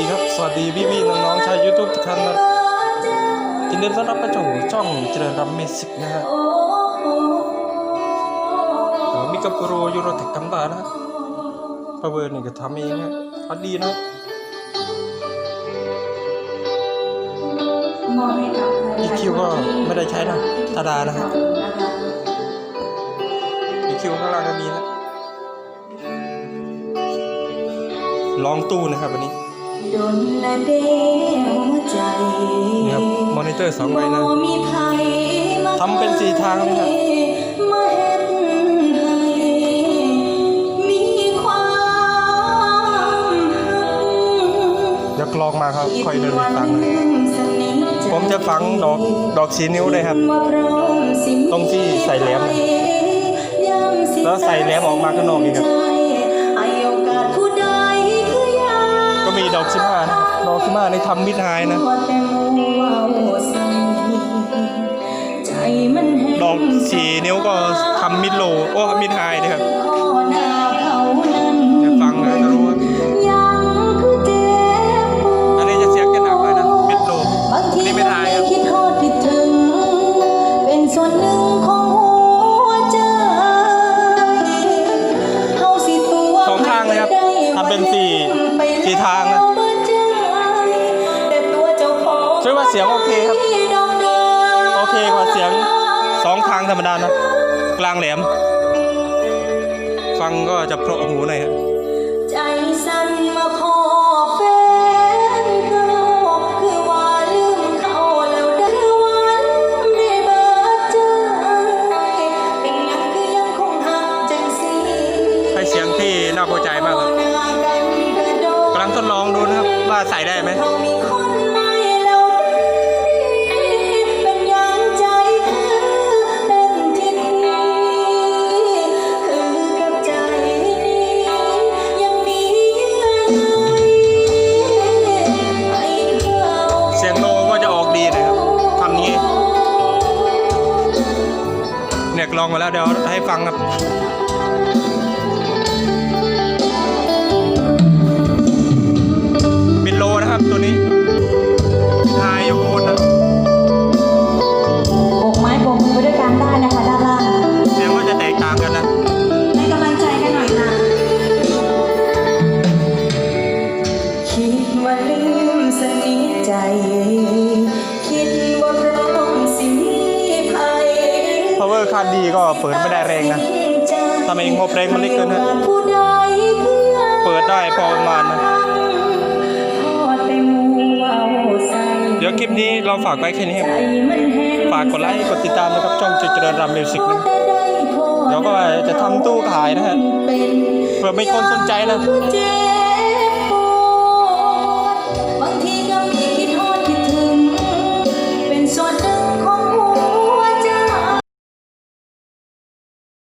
ดีครับ สวัสดีพี่พี่ๆน้องๆชาวยูทูบทุกท่านนะยินดีต้อนรับเข้าสู่ช่องเจริญรำเมสิกนะฮะมีกับโรยูโรเทคกัมบานะพาวเวอร์นี่ก็ทำเองนะพัดดีนะอีคิวก็ไม่ได้ใช้นะธาดานะฮะอีคิวข้างล่างก็มีนะลองตู้นะครับวันนี้ ดนละเดหัวใจนี่ครับมอนิเตอร์สองใบนะ บ่มีไผมาทำเป็นสี่ทางเลยครับ มาเฮ็ดให้มีความหักเดี๋ยวกลองมาครับคอยเดินไปฟังนะสนิทใจผมจะฝังดอกดอกสีนิ้วเลยครับต้อมสิตรงที่ใส่แหลม แล้วใส่แหลมออกมาข้างนอกอีกครับ ทำมิดไฮนะแต่มัวใส่ใจมันแห้งดอกสีนิ้วก็ทำมิดโล โอ้มิดไฮนะครับข้อหน้าเขานั้นเดี๋ยวฟังนะจะรู้ว่ายังคือเจ็บปวดอันนี้จะเสียงจะหนักเลยนะมิดโลบางทีอันนี้มิดไฮครับคิดทอดคิดถึงเป็นส่วนหนึ่งของหัวใจเฮาสิตัวสองข้างเลยครับทำเป็นสี่สี่ทางนะ ช่วยว่าเสียงโอเคครับ โอเคกว่าเสียงสองทางธรรมดานะกลางแหลม ฟังก็จะเพราะหูหน่อยครับใจสั่นมาพอแฟนเก่าคือว่าลืมเขาแล้วเด้อวันได้เบิดใจเป็นหยังคือยังคงหักจังสิให้เสียงที่น่าพอใจมากครับหน้ากันกระโดดกำลังทดลองดูนะครับว่าใส่ได้ไหม ลองมาแล้วเดี๋ยวให้ฟังครับมิดโลนะครับตัวนี้ทายอยู่บนนะโบกไม้โบกมือไปด้วยกันได้นะคะด้านล่างเสียงก็จะแตกต่างกันนะให้กำลังใจกันหน่อยค่ะคิดว่าลืมสนิทใจ คิด พาวเวอร์คันดีก็เปิดไม่ได้แรงนะทำเองงบแรงมันเล็กเกินนะเปิดได้พอประมาณนะเดี๋ยวคลิปนี้เราฝากไว้แค่นี้ครับฝากกดไลค์กดติดตามนะครับช่องเจริญรำมิวสิกนะเดี๋ยวก็จะทำตู้ขายนะฮะเป็นเผื่อไมีคนสนใจนะ